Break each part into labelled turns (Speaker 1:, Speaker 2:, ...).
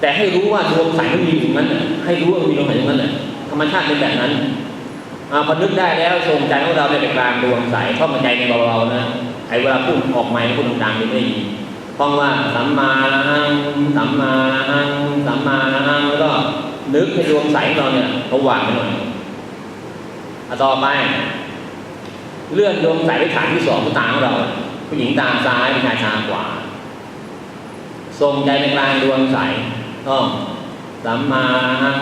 Speaker 1: แต่ให้รู้ว่าดวงใสมันมีอยู่นั้นให้รู้ว่ามีดวงใสอยู่นั้นธรรมชาติเป็นแบบนั้นอ่าพอนึกได้แล้วทรงใจของเราในเป็นกลางดวงใสเข้ามาใจในเบาๆนะไอ้เวลาพูดออกไมค์พูดดังๆนี่ไม่ดีท่องว่าสัมมาละหังสัมมาละหังสัมมาละหังแล้วก็นึกให้ดวงใสของเราเนี่ยเขาวางไปหน่อยต่อไปเลื่อนดวงใสไปฐานที่สองตาของเรา ผู้หญิงตาซ้ายผู้ชายตาขวาทรงใจในกลางดวงใส ต้องสัมมาหัง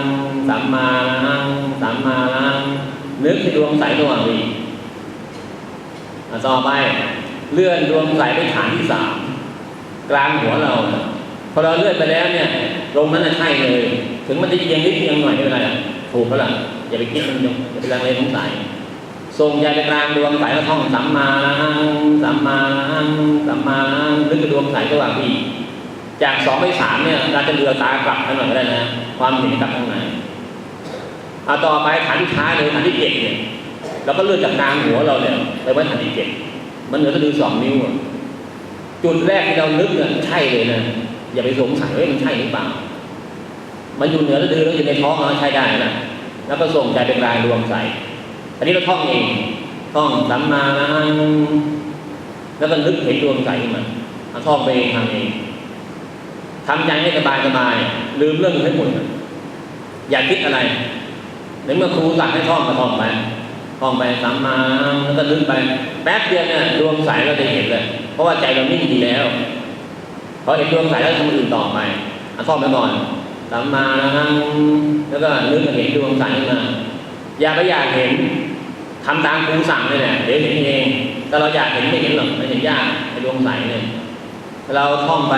Speaker 1: สัมมาหังสัมมาหังนึกให้ดวงใสระหว่างนี้อะต่อไปเลื่อนดวงใสไปฐานที่สามกลางหัวเราพอเราเลื่อนไปแล้วเนี่ยลงนั้นน่ะใช่เลย ถึงมันจะเอียงนิดเอียงหน่อยไม่เป็นไรอะถูกแล้วล่ะอย่าไปคิดมันอย่าไปลังเลสงสัยทรงใจกลางดวงใสแล้วท่องสัมมาหังสัมมาหังสัมมาละหังนึกถึงดวงใสก็ว่าพี่ จากสองไปสามเนี่ยเราจะเดือตากลับไหน่อยก็ได้นะความเห็นกลับข้างในเอาต่อไปฐานที่ท้ายเลยฐานที่เจ็ดเนี่ยเราก็เลื่อนจากกลางหัวเราเนี่ยไปไว้ฐานที่เจ็ดมันเหนือสะดือสองนิ้วจุดแรกที่เรานึกเนี่ยใช่เลยนะอย่าไปสงสัยว่ามันใช่หรือเปล่า มันอยู่เหนือสะดือแล้วอยู่ในท้องเราใช้ได้นะแล้วก็ส่งใจเป็นกลางดวงใส่อันนี้เราท่องเองท่องสัมมาละแล้วก็นึกเห็นดวงใสขึ้นมาเอาท่องไปเองทำเอง ทำใจให้สบายสบาย ลืมเรื่องทั้งหมดอย่าคิดอะไรในเมื่อครูสั่งให้ท่องก็ท่องไปท่องไปสัมมาแล้วก็นึกไป แป๊บเดียวเนี่ยดวงใสเราจะเห็นเลย เพราะว่าใจเรานิ่งดีแล้วพอเห็นดวงใสแล้วทำอื่นต่อไปเอาท่องไปก่อนสัมมาแล้วก็นึกเห็นดวงใสขึ้นมาอย่าไปอยากเห็นทำตามครูสั่งเลยเนี่ยเดี๋ยวเห็นเอง แต่เราอยากเห็นไม่เห็นหรอกไม่เห็นยากไอ้ดวงใสเนี่ยเราท่องไป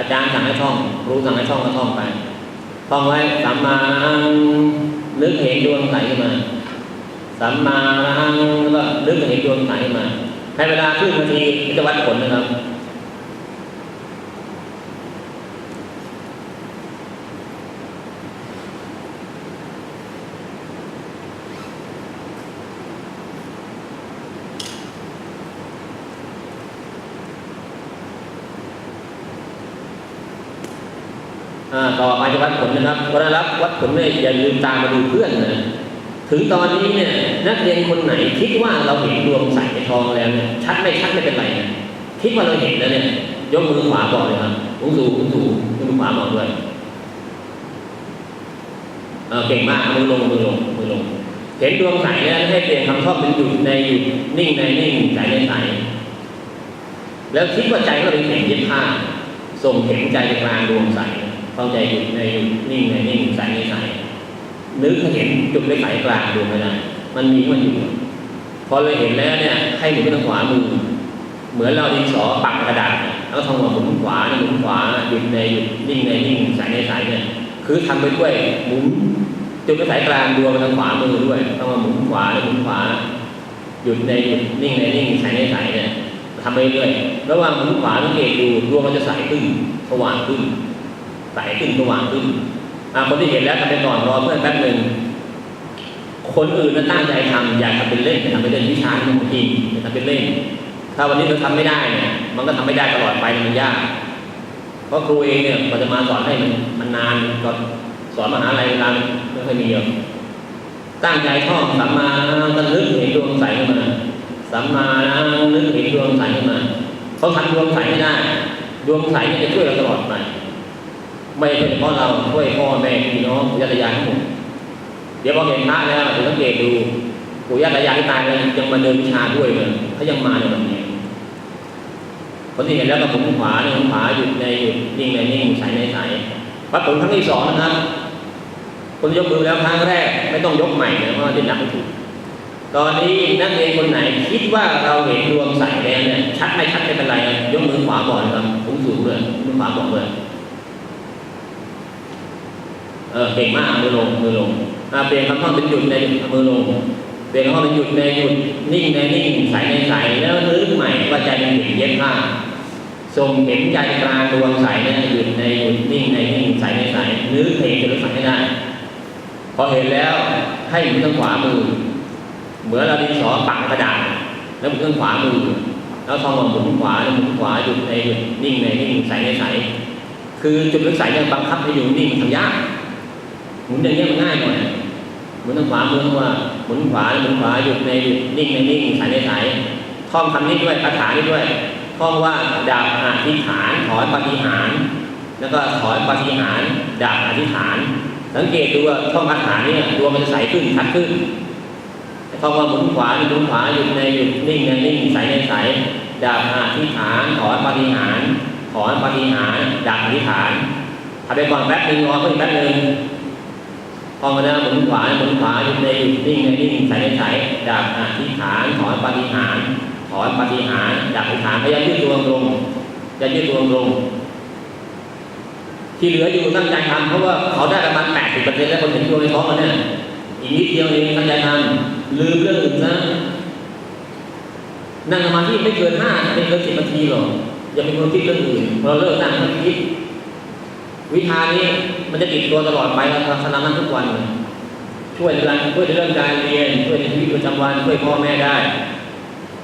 Speaker 1: อาจารย์สั่งให้ท่องครูสั่งให้ท่องก็ท่องไปท่องไว้สัมมาลังนึกเห็นดวงใสขึ้นมาสัมมาลังแล้วก็นึกเห็นดวงใสขึ้นมาให้เวลาครึ่งนาทีจะวัดผลนะครับ ต่อไปจะวัดผลนะครับเวลารับวัดผลเนี่ยอย่าลืมตามมาดูเพื่อนนะถึงตอนนี้เนี่ยนักเรียนคนไหนคิดว่าเราเห็นดวงใสในทองแล้ว ชัดไม่ชัดไม่เป็นไรนะคิดว่าเราเห็นแล้วเนี่ยยกมือขวาบอกเลยครับสูงสูงสูงยกมือขวาบอกด้วยเก่งมากมือลงมือลงมือลง เห็นดวงใสแล้วให้เปลี่ยนคำชอบเป็นหยุดในหยุดนิ่งในนิ่งใสในใสแล้วคิดว่าใจเราเป็นแข็งเย็นผ้าส่งเข็มใจกลางดวงใส เข้าใจหยุดในหยุดนิ่งในนิ่งใสในใสนึกเห็นจุดเล็กไหลกลางดวงไม่ได้มันมีมันอยู่ พอเราเห็นแล้วเนี่ย ให้หมุนไปทางขวามือ เหมือนเราดินสอปักกระดาษเนี่ยแล้วทำว่าหมุนขวาหมุนขวาหยุดในหยุดนิ่งในนิ่งใสในใสเนี่ย คือทำไปด้วยหมุนจุดเล็กไหลกลางดวงไปทางขวามือด้วยต้องมาหมุนขวาหมุนขวาหยุดในหยุดนิ่งในนิ่งใสในใสเนี่ยทำไปเรื่อยระหว่างหมุนขวาสังเกตดูดวงมันจะใสขึ้นสว่างขึ้น ใสขึ้นสว่างขึ้นคนที่เห็นแล้วทำไปก่อนรอเพื่อนแป๊บหนึ่งคนอื่นนั้นตั้งใจทำอยากทำเป็นเล่นทำเป็นเล่นวิชาของจริงอย่าทำเป็นเล่น ถ้าวันนี้เราทำไม่ได้เนี่ยมันก็ทำไม่ได้ตลอดไปมันยาก เพราะครูเองเนี่ยมันจะมาสอนให้มันมันนานก็สอนมหาลัยเวลาไม่ค่อยมีเยอะตั้งใจท่องสัมมาก็นึกเห็นดวงใสขึ้นมาสัมมานึกเห็นดวงใสขึ้นมาเขาทำดวงใสไม่ได้ ดวงใสเนี่ยจะช่วยเราตลอดไป ไม่ใช่เพราะเราช่วยพ่อแม่พี่น้องปู่ย่าตายายทั้งหมดเดี๋ยวพอเห็นพระแล้วถึงสังเกตดูปู่ย่าตายายที่ตายแล้วยังมาเดินวิชาด้วยเลยเขายังมาในวันนี้คนที่เห็นแล้วก็ผมขวาเนี่ยขวาหยุดในหยุดนิ่งในนิ่งใสในใสวัดผลครั้งที่สองนะครับคนยกมือแล้วครั้งแรกไม่ต้องยกใหม่นะเพราะว่าที่หนักไม่ถูกตอนนี้นักเรียนคนไหนคิดว่าเราเห็นดวงใสแล้วเนี่ยชัดไม่ชัดไม่เป็นไรนยกมือขวาก่อนครับสูงสูงเลยมือขวาก่อนเลย เออเก่งมากมือลงมือลงอ่าเปลี่ยนคำท่องเป็นหยุดในมือลงเปลี่ยนคำท่องเป็นหยุดในหยุดนิ่งในนิ่งใสในใสแล้วนึกใหม่ว่าใจเป็นหยุดเย็บผ้าส่งเข็มใจกลางดวงใสเนี่ยหยุดในหยุดนิ่งในนิ่งใสในใสนึกเพลงจะรู้สึกให้ได้ พอเห็นแล้วให้มุนทางขวามือ เหมือนเราดินสอปักกระดาษแล้วมุนทางขวามือ แล้วท่องว่าหมุนขวาแล้วหมุนขวาหยุดในหยุดนิ่งในนิ่งใสในใสคือจุดเล็กใสเนี่ยบังคับให้อยู่นิ่งทำยาก มุนอย่างเงี้ยมันง่ายหน่อยหมุนทางขวาหมุนทางขวาหมุนขวาหมุนขวาหยุดในหยุดนิ่งในนิ่งใสในใสท่องคำนี้ด้วยคาถานี้ด้วยท่องว่าดาบอธิษฐานถอนปฏิหาร แล้วก็ถอนปฏิหารดาบอธิษฐาน สังเกตดูว่าท่องคาถาเนี่ยดวงมันจะใสขึ้นชัดขึ้นท่องว่าหมุนขวาหมุนขวาหยุดในหยุดนิ่งในนิ่งใสในใสดาบอธิษฐานถอนปฏิหารถอนปฏิหารดาบอธิษฐานทำไปก่อนแป๊บหนึ่งรอเพิ่มแป๊บหนึ่ง พอมาแล้วหมุนขวาหมุนขวาหยุดในหยุดนิ่งในนิ่งใสในใสดาบอธิษฐานถอนปฏิหารถอนปฏิหารดาบอธิษฐานพยายามยืดตัวลงจะยืดตัวลง ที่เหลืออยู่ตั้งใจทำเพราะว่าเขาได้ประมาณแปดสิบเปอร์เซ็นต์แล้วคนเห็นตัวในท้องมันเนี่ยอีกนิดเดียวเองตั้งใจทำลืมเรื่องอื่นนะนั่งสมาธิไม่เกินห้าไม่เกินสิบนาทีหรอกอย่าเป็นคนคิดเรื่องอื่นพอเราเลิกนั่งมันคิดวิชานี้ มันจะติดตัวตลอดไปเราทำนั้นทุกวันเลยช่วยในการช่วยเรื่องการเรียน ช่วยในชีวิตประจำวันช่วยพ่อแม่ได้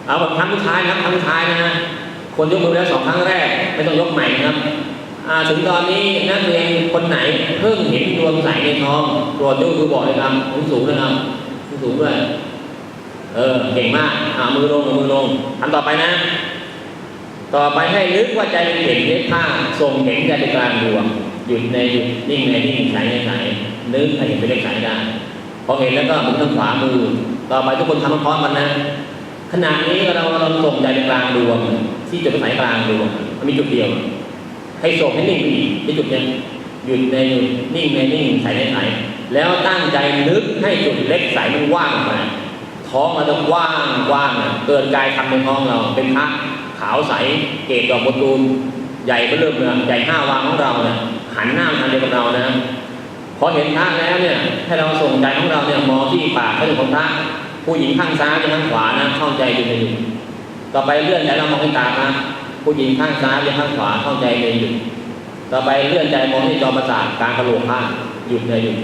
Speaker 1: เอาแบบครั้งท้ายนะครั้งท้ายนะ คนยกมือแล้วสองครั้งแรก ไม่ต้องยกใหม่นะครับถึงตอนนี้นักเรียนคนไหนเพิ่งเห็นดวงใสในท้องโปรดยกมือบอกเลยครับสูงสูงนะครับสูงสูงด้วยเออเก่งมากอ่ามือลงมือลงทำต่อไปนะ ต่อไปให้นึกว่าใจเป็นเห็นเลขผ้าส่งเห็นใจเป็นกลางดวง หยุดในหยุดนิ่งในนิ่งใสในใสนึกให้เห็นเป็นเลขใสได้พอเห็นแล้วก็หมุนทางขวามือ ต่อไปทุกคนทำพร้อมกันนะขณะนี้เราเราส่งใจกลางดวง ที่จุดหมายกลางดวงมันมีจุดเดียวให้ส่งให้นิ่งอีกที่จุดเนี้ยหยุดในหยุดนิ่งในนิ่งใส่ในใสแล้วตั้งใจนึกให้จุดเล็กใสมันว่างออกมาท้องเราจะว่างว่างอะเกินกายทำในท้องเราเป็นพระขาวใสเกศดอกบัวตูมใหญ่เบิ่มเลยใหญ่ห้าวางของเราเนี่ย หันหน้ามาทางเดียวกับเรานะพอเห็นพระแล้วเนี่ย ให้เราส่งใจของเราเนี่ยมองที่ปากเขาจะของพระผู้หญิงข้างซ้ายกับข้างขวานะเข้าใจอยู่ในหยุดต่อไปเลื่อนใจเรามองที่ตาพระผู้หญิงข้างซ้ายหรือข้างขวาเข้าใจในหยุดต่อไปเลื่อนใจมองที่จอประสาทกลางกระโหลกพระหยุดในหยุด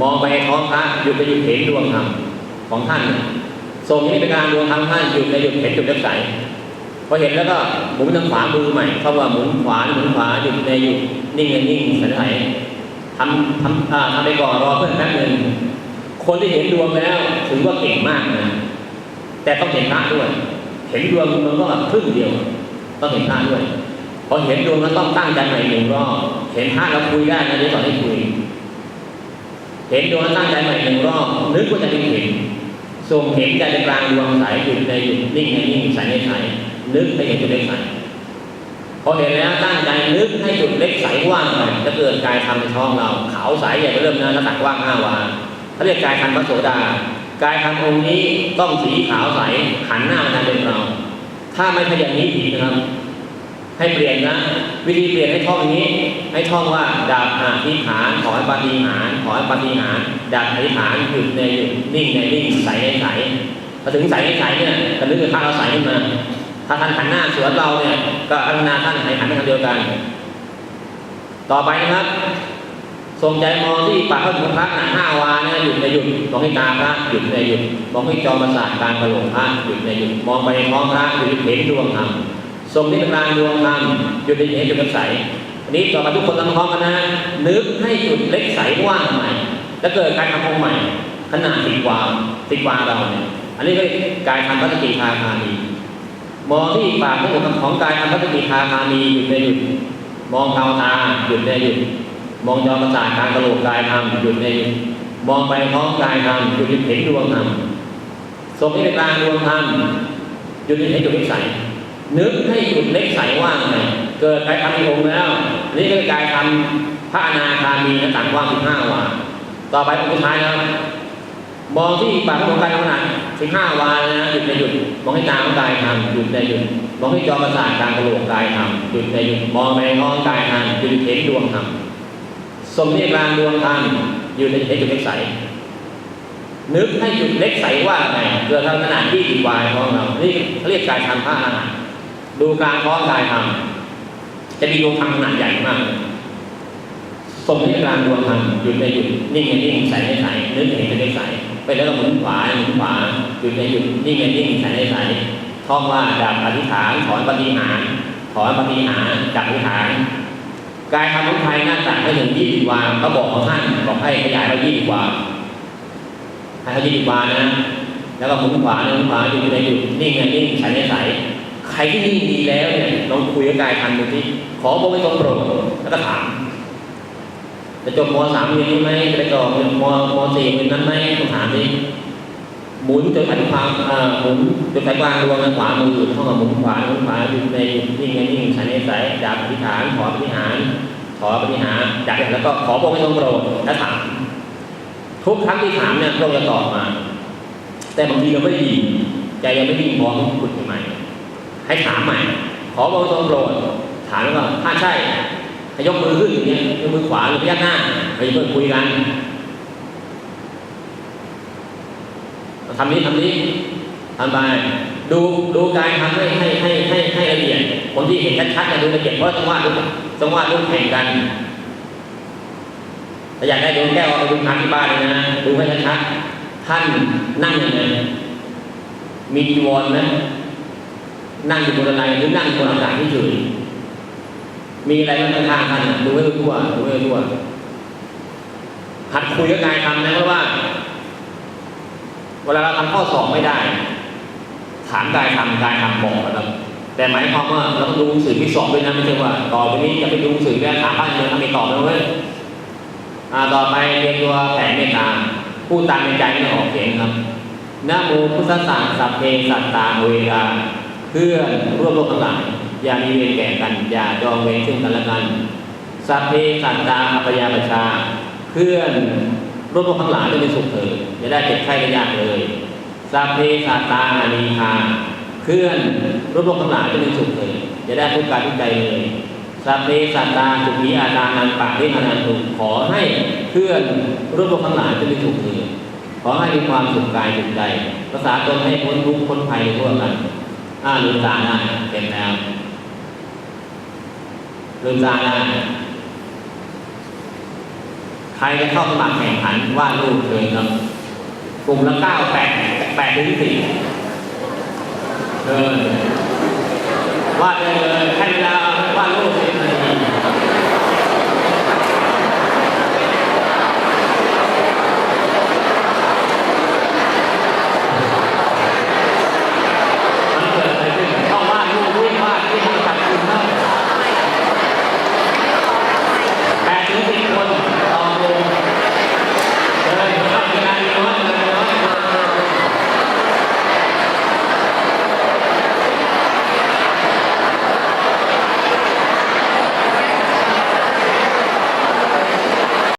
Speaker 1: มองไปท้องพระหยุดในหยุดเห็นดวงธรรมของท่านส่งนี้เป็นการดวงธรรมท่านหยุดในหยุดเห็นจุดเล็กใส พอเห็นแล้วก็หมุนทางขวามือใหม่เขาว่าหมุนขวาหมุนขวาหยุดในหยุดนิ่งนิ่งใสใสทำทำอ่าทำไปก่อนรอเพื่อนแป๊บหนึ่งคนที่เห็นดวงแล้วถือว่าเก่งมากนะแต่ต้องเห็นพระด้วย เห็นดวงมันก็ครึ่งเดียว ต้องเห็นพระด้วยพอเห็นดวงแล้วต้องตั้งใจใหม่หนึ่งรอบเห็นพระแล้วคุยได้นะเดี๋ยวสอนให้คุย เห็นดวงแล้วตั้งใจใหม่หนึ่งรอบนึกว่าจะเป็นเห็นส่งเห็นใจกลางดวงใสหยุดในหยุดนิ่งในนิ่งใสในใส นึกให้เห็นจุดเล็กใสพอเห็นแล้วตั้งใจนึกให้จุดเล็กใสว่างไปจะเกิดกายทำในท้องเราขาวใสใหญ่เริ่มนะระดับว่างห้าวาเขาเรียกกายทันพระโสดากายทันองค์นี้ต้องสีขาวใสหันหน้ามาทางเดินเรา ถ้าไม่ใช่อย่างนี้ผิดนะครับ ให้เปลี่ยนนะ วิธีเปลี่ยนให้ท่องนี้ ให้ท่องว่าดาบอธิษฐานถอนปฏิหารถอนปฏิหารดาบอธิษฐานหยุดในหยุดนิ่งในนิ่งใสในใสพอถึงใสในใสเนี่ยกระลึกถึงพระเราใสขึ้นมา ถ้าท่านหันหน้าสวนเราเนี่ยก็อันาท่านให้หันไปทางเดียวกัน ต่อไปนะครับทรงใจมองที่ปากพระสุพระหนาห้าวานี่ยหยุดในหยุดมองให้ตาพระหยุดในหยุดมองให้จอประสาทกลางกระโหลกพระหยุดในหยุดมองไปในท้องพระหยุดเห็นดวงธรรมทรงที่เป็นกลางดวงธรรมหยุดในเหตุจุดเล็กใสอันนี้ต่อมาทุกคนทำพร้อมกันนะนึกให้จุดเล็กใสว่างใหม่แล้วเกิดการทำองค์ใหม่ขนาดสิบวาสิบวาเราเนี่ยอันนี้ก็กายทำพัฒกิทาคามี มองที่ปากของของกายทำพัฒกิทาคามีหยุดในหยุด มองเท้าตาหยุดในหยุด มองจอประสาทกางกระโหลกกายทำหยุดในหยุด มองไปท้องกายทำหยุดเห็นดวงธรรมทรงที่เป็นกลางดวงธรรมหยุดเห็นจุดเล็กใสนึกให้จุดเล็กใสว่างเลยเกิดกายทำมีองค์แล้ว นี่ก็กายทำพระอนาคามีหน้าต่างว้างสิบห้าวาต่อไปองค์สุดท้ายแล้ว มองที่ปากของกายขนาดสิบห้าวานะหยุดในหยุด มองให้ตาของกายทำหยุดในหยุด มองให้จอประสาทกลางกระโหลกกายทำหยุดในหยุด มองไปท้องกายทำหยุดเห็นดวงธรรมสมที่กลางดวงธรรมหยุดในเห็นจุดเล็กใส นึกให้จุดเล็กใสว่าไงเกิดทำขนาดที่ดีวายของเรา นี่เขาเรียกกายทำพระอรหันต์ดูกลางท้องกายทำจะมีดวงธรรมขนาดใหญ่มากทรงที่กลางดวงธรรมหยุดในหยุด นิ่งในนิ่งใสในใสนึกเห็นเป็นเล็กใส ไปแล้วก็หมุนขวาหมุนขวาหยุดในหยุดนิ่งในนิ่งใสในใสท่องว่าดับอธิษฐานถอนปฏิหารถอนปฏิหารดับอธิษฐานกายทำของไทยหน้าตักไม่ถึงยี่สิบวาก็บอกของท่านบอกให้ขยายไปยี่สิบวาให้เขายี่สิบวานะแล้วก็หมุนขวาหมุนขวาอยู่ในอยู่นิ่งไงนิ่งใสในใสใครที่นิ่งดีแล้วเนี่ยลองคุยกับกายทันดูที่ขอบอกไม่ตรงโปรดแล้วก็ถาม จะจบมสามเรียนนี้ไหมจะไปต่อมมสี่เรียนนั้นไหมต้องถามดิหมุนจนสายความอ่าหมุนจนสายกลางดวงขวามือเข้ามาหมุนขวาหมุนขวาอยู่ในนิ่งไงนิ่งใสใสจากอธิษฐานขออธิษฐานขออธิษฐานจากนั้นแล้วก็ขอบอกไม่ตรงโปรดแล้วถามทุกครั้งที่ถามเนี่ยพระองค์จะตอบมา แต่บางทีเราไม่ด้ยินใจยังไม่ด้ยินพร้อมขุดใหม่ ให้ถามใหม่ ขอบอกตรงโปรดถามแล้วก็ถ้าใช่ ให้ยกมือขึ้นอย่างเงี้ยยกมือขวาหรือพยักหน้าไปเพื่อนคุยกันทำนี้ทำนี้ทำไปดูดูการทำให้ให้ให้ให้ให้ละเอียดคนที่เห็นชัดๆจะดูละเอียดเพราะต้องวาดรูปต้องวาดรูปแข่งกันถ้าอยากได้ดวงแก้วเอาไปดูทางที่บ้านเลยนะดูให้ชัดๆท่านนั่งยังไงมีจีวรไหมนั่งอยู่บนอะไรหรือนั่งบนอากาศที่เฉย มีอะไรบ้างข้างๆท่านน่ะดูให้ทั่วดูให้ทั่วหัดคุยกับกายทำนะเพราะว่า เวลาเราทำข้อสอบไม่ได้ ถามกายทำกายทำบอกนะครับ แต่หมายความว่าเราต้องดูสื่อที่สอบด้วยนะไม่ใช่ว่า ต่อไปนี้จะไปดูสื่อแค่ถามบ้านเมืองทำไม่ตอบนะเว้ยอ่าต่อไปเรียนตัวแผ่เมตตาพูดตามในใจไม่ออกเสียงครับนะโมพุทธสสะสัพเพสัตตาเวลาเพื่อนร่วมโลกทั้งหลาย อย่ามีเวรแก่กัน อย่าจองเวรซึ่งกันและกัน สัพเพสัตตาอัปยาปชา เพื่อนร่วมโลกทั้งหลายจะเป็นสุขเถิดอย่าได้เจ็บไข้ได้ยากเลยสัพเพสัตตาอานีคาเพื่อนร่วมโลกทั้งหลายจะเป็นสุขเถิดอย่าได้ทุกข์กายทุกข์ใจเลยสัพเพสัตตาสุขีอาตานังปะริหานันตุขอให้เพื่อนร่วมโลกทั้งหลายจะเป็นสุขเถิดขอให้มีความสุขกายสุขใจ ภาษาตนให้พ้นทุกข์พ้นภัยทั่วกันอ่าลืมตาได้เต็มแล้ว ลืมตาได้ใครจะเข้าสมัครแข่งขันวาดรูปเลยครับกลุ่มละเก้าแปดแปดถึงสี่เออวาดเลยเลยให้เวลาวาดรูป